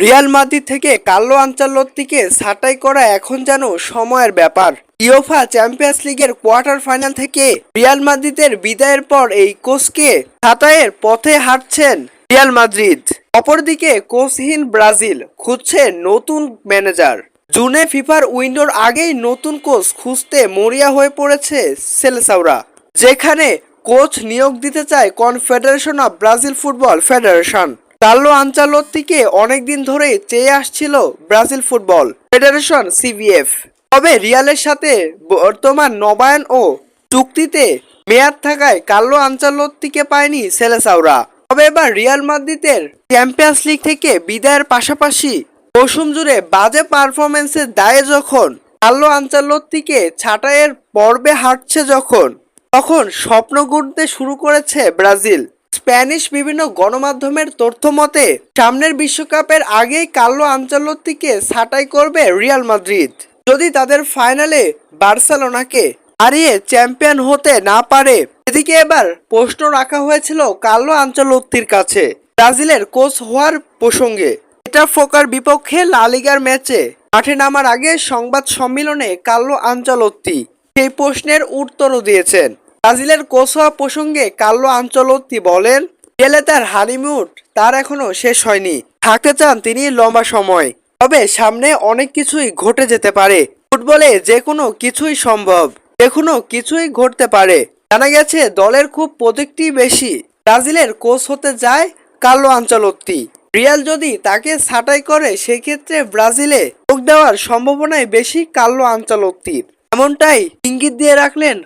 Real Madrid থেকে Carlo আঞ্চালত্তিকে ছাঁটাই করা এখন যেন সময়ের ব্যাপার। ইয়োফা চ্যাম্পিয়ন্স লিগের কোয়ার্টার ফাইনাল থেকে রিয়াল মাদ্রিদের বিদায়ের পর এই কোচকে ছাঁটাইয়ের পথে হাঁটছেন রিয়াল মাদ্রিদ। অপরদিকে কোচহীন ব্রাজিল খুঁজছে নতুন ম্যানেজার। জুনে ফিফার উইন্ডোর আগেই নতুন কোচ খুঁজতে মরিয়া হয়ে পড়েছে সেলেসাওরা যেখানে কোচ নিয়োগ দিতে চায় confederation of Brazil football federation. Carlo আঞ্চালত্তিকে অনেকদিন ধরেই চেয়ে আসছিল ব্রাজিল ফুটবল ফেডারেশন সিবিএফ। তবে রিয়ালের সাথে বর্তমান নবায়ন ও চুক্তিতে মেয়াদ থাকায় কার্লো আঞ্চালত্তিকে পায়নি সেলেসাওরা তবে এবার রিয়াল মাদ্রিদের চ্যাম্পিয়ন্স লিগ থেকে বিদায়ের পাশাপাশি মৌসুম জুড়ে বাজে পারফরমেন্সের দায়ে যখন কার্লো আঞ্চালত্তিকে ছাঁটাইয়ের পর্বে হাঁটছে যখন, তখন স্বপ্ন গুনতে শুরু করেছে ব্রাজিল। স্প্যানিশ বিভিন্ন গণমাধ্যমের তথ্য মতে সামনের বিশ্বকাপের আগেই কার্লো আঞ্চলত্তিকে ছাঁটাই করবে রিয়াল মাদ্রিদ। যদি তাদের ফাইনালে বার্সেলোনাকে হারিয়ে চ্যাম্পিয়ন হতে না পারে, এদিকে এবার প্রশ্ন রাখা হয়েছিল কার্লো আঞ্চলত্তির কাছে, ব্রাজিলের কোচ হওয়ার প্রসঙ্গে। এটা ফোকার বিপক্ষে লালিগার ম্যাচে মাঠে নামার আগে সংবাদ সম্মেলনে কার্লো আঞ্চলত্তি সেই প্রশ্নের উত্তরও দিয়েছেন। ব্রাজিলের হওয়া প্রসঙ্গে কার্লো আঞ্চলত্তি বলেন গেলে তার হানিমুড তার এখনও শেষ হয়নি। থাকতে চান তিনি লম্বা সময়। তবে সামনে অনেক কিছুই ঘটে যেতে পারে। ফুটবলে যে কোনো কিছুই সম্ভব। যে কোনো কিছুই ঘটতে পারে। জানা গেছে, দলের খুব প্রজেক্টই বেশি ব্রাজিলের কোচ হতে যায় কার্লো আঞ্চলত্তি রিয়াল যদি তাকে ছাঁটাই করে, সেক্ষেত্রে ব্রাজিলে যোগ দেওয়ার সম্ভাবনাই বেশি কার্লো আঞ্চলত্তির এমনটাই ইঙ্গিত দিয়ে রাখলেন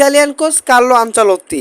ইতালিয়ান কোচ কার্লো আঞ্চলত্তি